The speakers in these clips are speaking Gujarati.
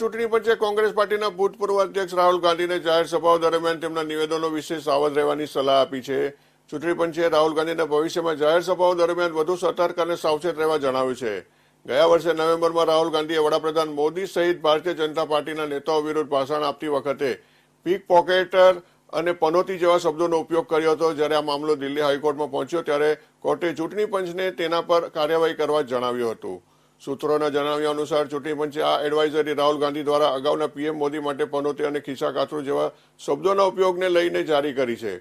ચૂંટણી પંચે કોંગ્રેસ પાર્ટીના ભૂતપૂર્વ અધ્યક્ષ રાહુલ ગાંધીને જાહેર સભાઓ દરમિયાન તેમના નિવેદનો વિશે સાવધ રહેવાની સલાહ આપી છે. ચૂંટણી પંચે રાહુલ ગાંધીને ભવિષ્યમાં જાહેર સભાઓ દરમિયાન વધુ સતર્ક અને સાવચેત રહેવા જણાવ્યું છે. ગયા વર્ષે નવેમ્બરમાં રાહુલ ગાંધીએ વડાપ્રધાન મોદી સહિત ભારતીય જનતા પાર્ટીના નેતાઓ વિરુદ્ધ ભાષણ આપતી વખતે પીક પોકેટર અને પનોતી જેવા શબ્દોનો ઉપયોગ કર્યો હતો. જ્યારે આ મામલો દિલ્હી હાઈકોર્ટમાં પહોંચ્યો ત્યારે કોર્ટે ચૂંટણી પંચને તેના પર કાર્યવાહી કરવા જણાવ્યું હતું. સૂત્રોના જણાવ્યા અનુસાર ચૂંટણી પંચે આ એડવાઇઝરી રાહુલ ગાંધી દ્વારા અગાઉના પીએમ મોદી માટે પનોતી અને ખિસ્સા કાતરું જેવા શબ્દોના ઉપયોગને લઈને જારી કરી છે.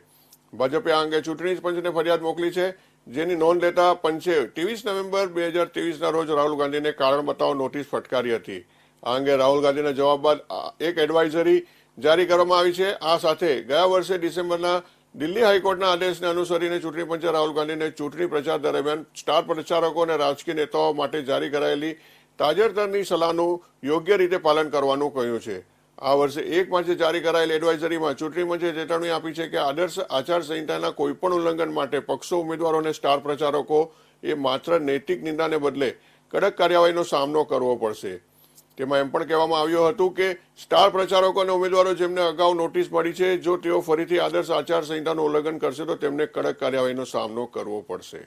ભાજપે આ અંગે ચૂંટણી પંચને ફરિયાદ મોકલી છે, જેની નોંધ લેતા પંચે ત્રેવીસ નવેમ્બર બે હજાર ત્રેવીસના રોજ રાહુલ ગાંધીને કારણ બતાવો નોટિસ ફટકારી હતી. આ અંગે રાહુલ ગાંધીના જવાબ બાદ એક એડવાઇઝરી જારી કરવામાં આવી છે. આ સાથે ગયા વર્ષે ડિસેમ્બરના દિલ્હી હાઈકોર્ટના આદેશને અનુસરીને ચૂંટણી પંચે રાહુલ ગાંધીને ચૂંટણી પ્રચાર દરમિયાન સ્ટાર પ્રચારકો અને રાજકીય નેતાઓ માટે જારી કરાયેલી તાજેતરની સલાહનું યોગ્ય રીતે પાલન કરવાનું કહ્યું છે. આ વર્ષે એક માર્ચે જારી કરાયેલ એડવાઇઝરીમાં ચૂંટણી પંચે ચેતવણી આપી છે કે આદર્શ આચારસંહિતાના કોઈપણ ઉલ્લંઘન માટે પક્ષો, ઉમેદવારો અને સ્ટાર પ્રચારકો એ માત્ર નૈતિક નિંદાને બદલે કડક કાર્યવાહીનો સામનો કરવો પડશે. તેમાં એમ પણ કહેવામાં આવ્યું હતું કે સ્ટાર પ્રચારકો અને ઉમેદવારો જેમને અગાઉ નોટિસ મળી છે, જો તેઓ ફરીથી આદર્શ આચારસંહિતાનું ઉલ્લંઘન કરશે, તો તેમને કડક કાર્યવાહીનો સામનો કરવો પડશે.